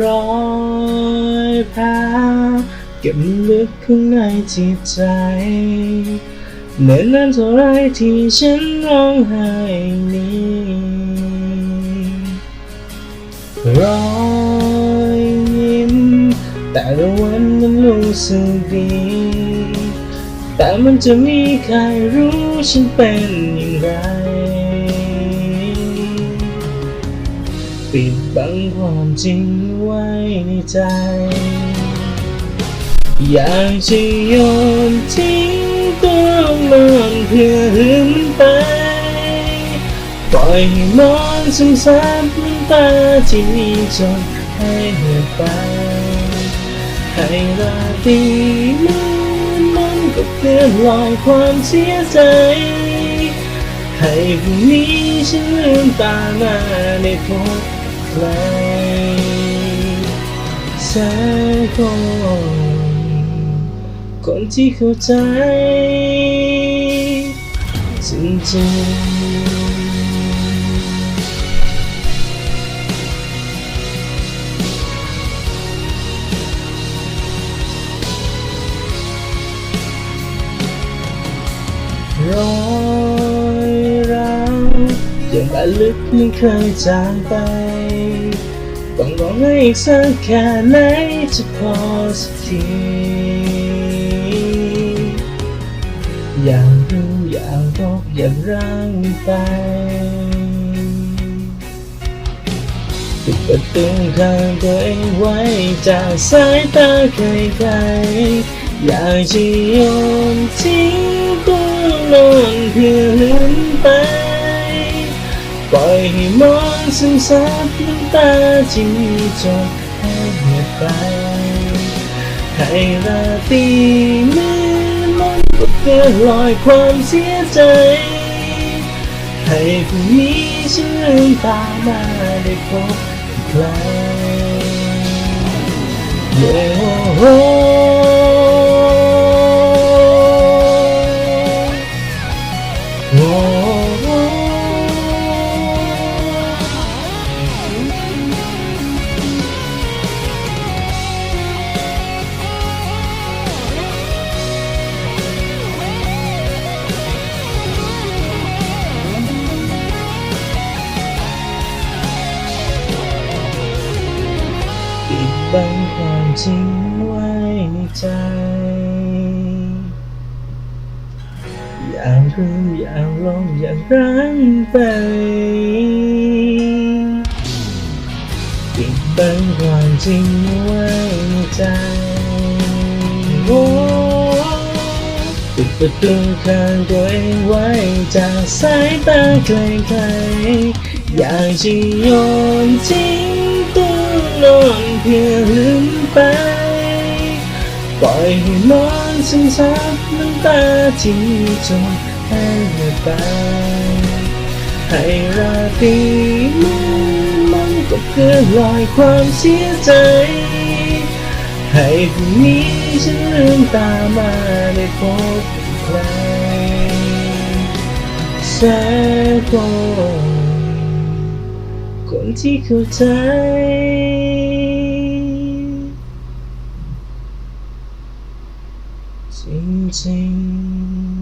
รอยแผลเก็บลึกข้างในจิตใจเนิ่นนานเท่าไรที่ฉันร้องไห้นี้รอยยิ้มแต่ละวันมันรู้สึกดี แต่มันจะมีใครรู้ฉันเป็นอย่างไร ปิดบังความจริงไว้ในใจ อยากจะโยนทิ้งตัวมันเพื่อลืมมันไปปล่อยให้มองซึมซับน้ำตาที่มีจนให้เหือไป ให้ราตรีมันมันก็เคลื่อลอยความเสียใจ ให้พรุ่งนี้ฉันลืมตามาได้พบ ใครสักคนคนที่เข้าใจ จริงๆรอยร้าวยังบาลึกไม่เคยจางไป ต้องรองให้อีกสักแค่ไหนจะพอสักทีอยากรู้อยากบอกอยากร่างไปปิดประตูข้างตัวเองไว้จากสายตาใครๆอยากจะโยนทิ้งตัวนอนเพื่อลืมไป ปล่อยให้มองซึมซับน้ำตาที่มีจนให้เหียไปให้ราตรีมืดมนก็เกินลอยความเสียใจ ให้พรุ่งนี้ฉันลืมตามาได้พบใครเย้โอ้ บังความจริงไว้ในใจ อยากรู้อยากลองอยากรักไปปิดบังความจริงไว้ในใจโอ้ปิดประตูข้างตัวเองไว้จากสายตาใครๆอยากจะโยนทิ้ง เพื่อลืมไป ปล่อยให้มองซึมซับน้ำตาที่จมให้หมดไป ให้ราตรีมืดมันก็เพื่อลอยความเสียใจ ให้พรุ่งนี้ฉันลืมตามาได้พบใครสักคนคนที่เข้าใจ จริงๆ